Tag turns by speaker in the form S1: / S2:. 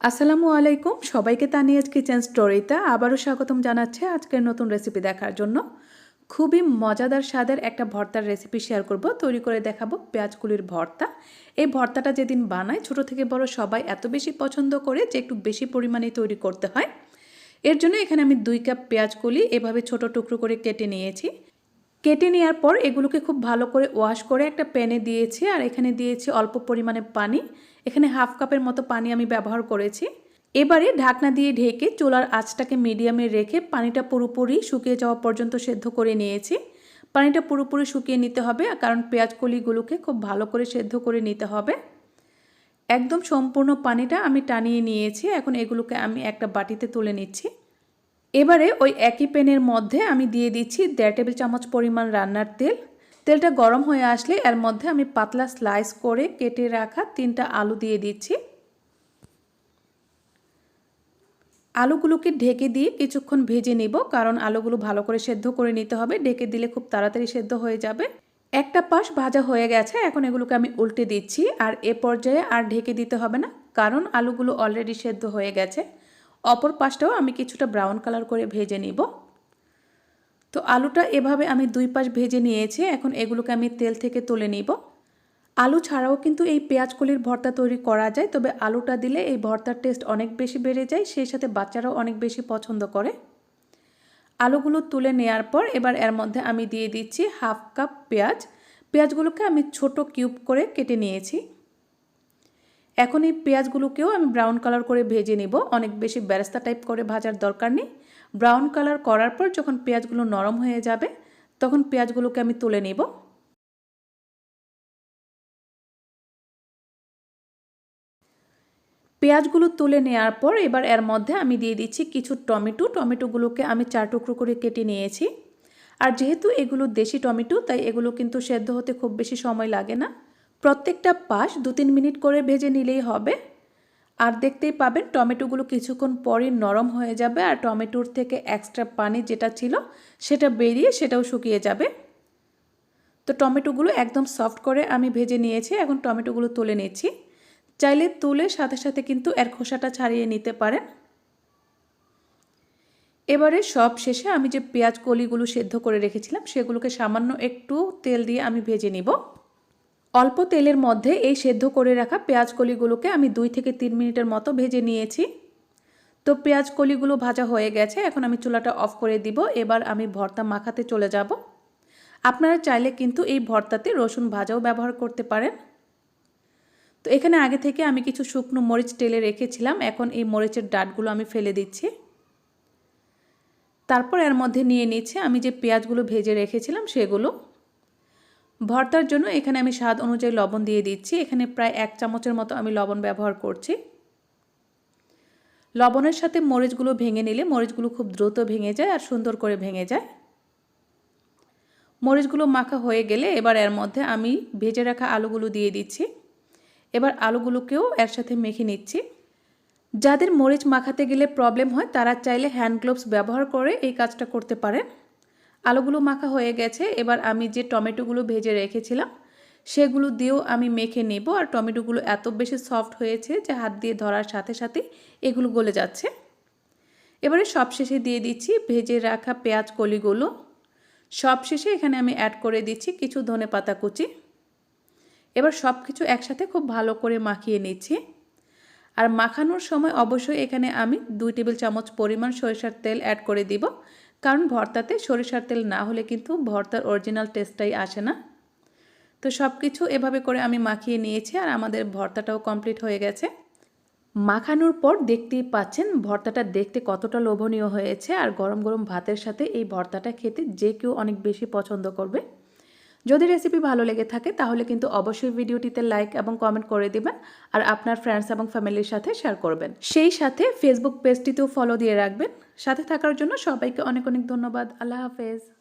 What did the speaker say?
S1: আসসালামু আলাইকুম। সবাইকে তানিয়াজ কিচেন স্টোরিতে আবারও স্বাগতম জানাচ্ছে আজকের নতুন রেসিপি দেখার জন্য। খুবই মজাদার স্বাদের একটা ভর্তার রেসিপি শেয়ার করব। তৈরি করে দেখাবো পেঁয়াজগুলির ভর্তা। এই ভর্তাটা যেদিন বানায় ছোট থেকে বড় সবাই এত বেশি পছন্দ করে যে একটু বেশি পরিমাণে তৈরি করতে হয়। এর জন্য এখানে আমি দুই কাপ পেঁয়াজগুলি এভাবে ছোট টুকরো করে কেটে নিয়েছি। কেটে নেওয়ার পর এগুলোকে খুব ভালো করে ওয়াশ করে একটা প্যানে দিয়েছি, আর এখানে দিয়েছি অল্প পরিমাণে পানি। এখানে হাফ কাপের মতো পানি আমি ব্যবহার করেছি। এবারে ঢাকনা দিয়ে ঢেকে চুলার আঁচটাকে মিডিয়ামে রেখে পানিটা পুরোপুরি শুকিয়ে যাওয়া পর্যন্ত সেদ্ধ করে নিয়েছি। পানিটা পুরোপুরি শুকিয়ে নিতে হবে, কারণ পেঁয়াজ কলিগুলোকে খুব ভালো করে সেদ্ধ করে নিতে হবে। একদম সম্পূর্ণ পানিটা আমি টানিয়ে নিয়েছি, এখন এগুলোকে আমি একটা বাটিতে তুলে নিচ্ছি। এবারে ওই একই প্যানের মধ্যে আমি দিয়ে দিচ্ছি দেড় টেবিল চামচ পরিমাণ রান্নার তেল। তেলটা গরম হয়ে আসলে এর মধ্যে আমি পাতলা স্লাইস করে কেটে রাখা তিনটা আলু দিয়ে দিচ্ছি। আলুগুলোকে ঢেকে দিয়ে কিছুক্ষণ ভেজে নেব, কারণ আলুগুলো ভালো করে সেদ্ধ করে নিতে হবে। ঢেকে দিলে খুব তাড়াতাড়ি সেদ্ধ হয়ে যাবে। একটা পাশ ভাজা হয়ে গেছে, এখন এগুলোকে আমি উল্টে দিচ্ছি। আর এ পর্যায়ে আর ঢেকে দিতে হবে না, কারণ আলুগুলো অলরেডি সেদ্ধ হয়ে গেছে। অপর পাশটাও আমি কিছুটা ব্রাউন কালার করে ভেজে নিব। তো আলুটা এভাবে আমি দুই পাশ ভেজে নিয়েছি, এখন এগুলোকে আমি তেল থেকে তুলে নিব। আলু ছাড়াও কিন্তু এই পেঁয়াজ কলির ভর্তা তৈরি করা যায়, তবে আলুটা দিলে এই ভর্তার টেস্ট অনেক বেশি বেড়ে যায়, সেই সাথে বাচ্চারাও অনেক বেশি পছন্দ করে। আলুগুলো তুলে নেওয়ার পর এবার এর মধ্যে আমি দিয়ে দিচ্ছি হাফ কাপ পেঁয়াজ। পেঁয়াজগুলোকে আমি ছোট কিউব করে কেটে নিয়েছি। এখন এই পেঁয়াজগুলোকেও আমি ব্রাউন কালার করে ভেজে নেব। অনেক বেশি ব্যারেস্তা টাইপ করে ভাজার দরকার নেই। ব্রাউন কালার করার পর যখন পেঁয়াজগুলো নরম হয়ে যাবে, তখন পেঁয়াজগুলোকে আমি তুলে নিব। পেঁয়াজগুলো তুলে নেওয়ার পর এবার এর মধ্যে আমি দিয়ে দিচ্ছি কিছু টমেটো। টমেটোগুলোকে আমি চার টুকরো করে কেটে নিয়েছি। আর যেহেতু এগুলো দেশি টমেটো, তাই এগুলো কিন্তু সেদ্ধ হতে খুব বেশি সময় লাগে না। প্রত্যেকটা পাশ দু তিন মিনিট করে ভেজে নিলেই হবে। আর দেখতেই পাবেন টমেটোগুলো কিছুক্ষণ পরই নরম হয়ে যাবে আর টমেটোর থেকে এক্সট্রা পানি যেটা ছিল সেটা বেরিয়ে সেটাও শুকিয়ে যাবে। তো টমেটোগুলো একদম সফট করে আমি ভেজে নিয়েছি, এখন টমেটোগুলো তুলে নিচ্ছি। চাইলে তুলে সাথে সাথে কিন্তু এর খোসাটা ছাড়িয়ে নিতে পারেন। এবারে সব শেষে আমি যে পেঁয়াজ কলিগুলো সেদ্ধ করে রেখেছিলাম সেগুলোকে সামান্য একটু তেল দিয়ে আমি ভেজে নিব। অল্প তেলের মধ্যে এই সেদ্ধ করে রাখা পেঁয়াজ কলিগুলোকে আমি দুই থেকে তিন মিনিটের মতো ভেজে নিয়েছি। তো পেঁয়াজ কলিগুলো ভাজা হয়ে গেছে, এখন আমি চুলাটা অফ করে দিব। এবার আমি ভর্তা মাখাতে চলে যাব। আপনারা চাইলে কিন্তু এই ভর্তাতে রসুন ভাজাও ব্যবহার করতে পারেন। তো এখানে আগে থেকে আমি কিছু শুকনো মরিচ টেলে রেখেছিলাম, এখন এই মরিচের ডাটগুলো আমি ফেলে দিচ্ছি। তারপর এর মধ্যে নিয়ে নিচ্ছে, আমি যে পেঁয়াজগুলো ভেজে রেখেছিলাম সেগুলো। ভর্তার জন্য এখানে আমি স্বাদ অনুযায়ী লবণ দিয়ে দিচ্ছি। এখানে প্রায় এক চামচের মতো আমি লবণ ব্যবহার করছি। লবণের সাথে মরিচগুলো ভেঙে নিলে মরিচগুলো খুব দ্রুত ভেঙে যায় আর সুন্দর করে ভেঙে যায়। মরিচগুলো মাখা হয়ে গেলে এবার এর মধ্যে আমি ভেজে রাখা আলুগুলো দিয়ে দিচ্ছি। এবার আলুগুলোকেও এর সাথে মেখে নিচ্ছি। যাদের মরিচ মাখাতে গেলে প্রবলেম হয়, তারা চাইলে হ্যান্ড গ্লোভস ব্যবহার করে এই কাজটা করতে পারেন। আলুগুলো মাখা হয়ে গেছে। এবার আমি যে টমেটোগুলো ভেজে রেখেছিলাম, সেগুলো দিয়েও আমি মেখে নেব। আর টমেটোগুলো এত বেশি সফট হয়েছে যে হাত দিয়ে ধরার সাথে সাথে এগুলো গলে যাচ্ছে। এবারে সবশেষে দিয়ে দিচ্ছি ভেজে রাখা পেঁয়াজ কলিগুলো। সবশেষে এখানে আমি অ্যাড করে দিচ্ছি কিছু ধনে পাতা কুচি। এবার সব কিছু একসাথে খুব ভালো করে মাখিয়ে নিচ্ছি। আর মাখানোর সময় অবশ্যই এখানে আমি দুই টেবিল চামচ পরিমাণ সরিষার তেল অ্যাড করে দিব। কারণ ভর্তাতে সরিষার তেল না হলে কিন্তু ভর্তার অরিজিনাল টেস্টটাই আসে না। তো সব কিছু এভাবে করে আমি মাখিয়ে নিয়েছি আর আমাদের ভর্তাটাও কমপ্লিট হয়ে গেছে। মাখানোর পর দেখতেই পাচ্ছেন ভর্তাটা দেখতে কতটা লোভনীয় হয়েছে আর গরম গরম ভাতের সাথে এই ভর্তাটা খেতে যে কেউ অনেক বেশি পছন্দ করবে। যদি রেসিপি ভালো লেগে থাকে, তাহলে কিন্তু অবশ্যই ভিডিওটিতে লাইক এবং কমেন্ট করে দিবেন আর আপনার ফ্রেন্ডস এবং ফ্যামিলির সাথে শেয়ার করবেন। সেই সাথে ফেসবুক পেজটিতেও ফলো দিয়ে রাখবেন। সাথে থাকার জন্য সবাইকে অনেক অনেক ধন্যবাদ। আল্লাহ হাফেজ।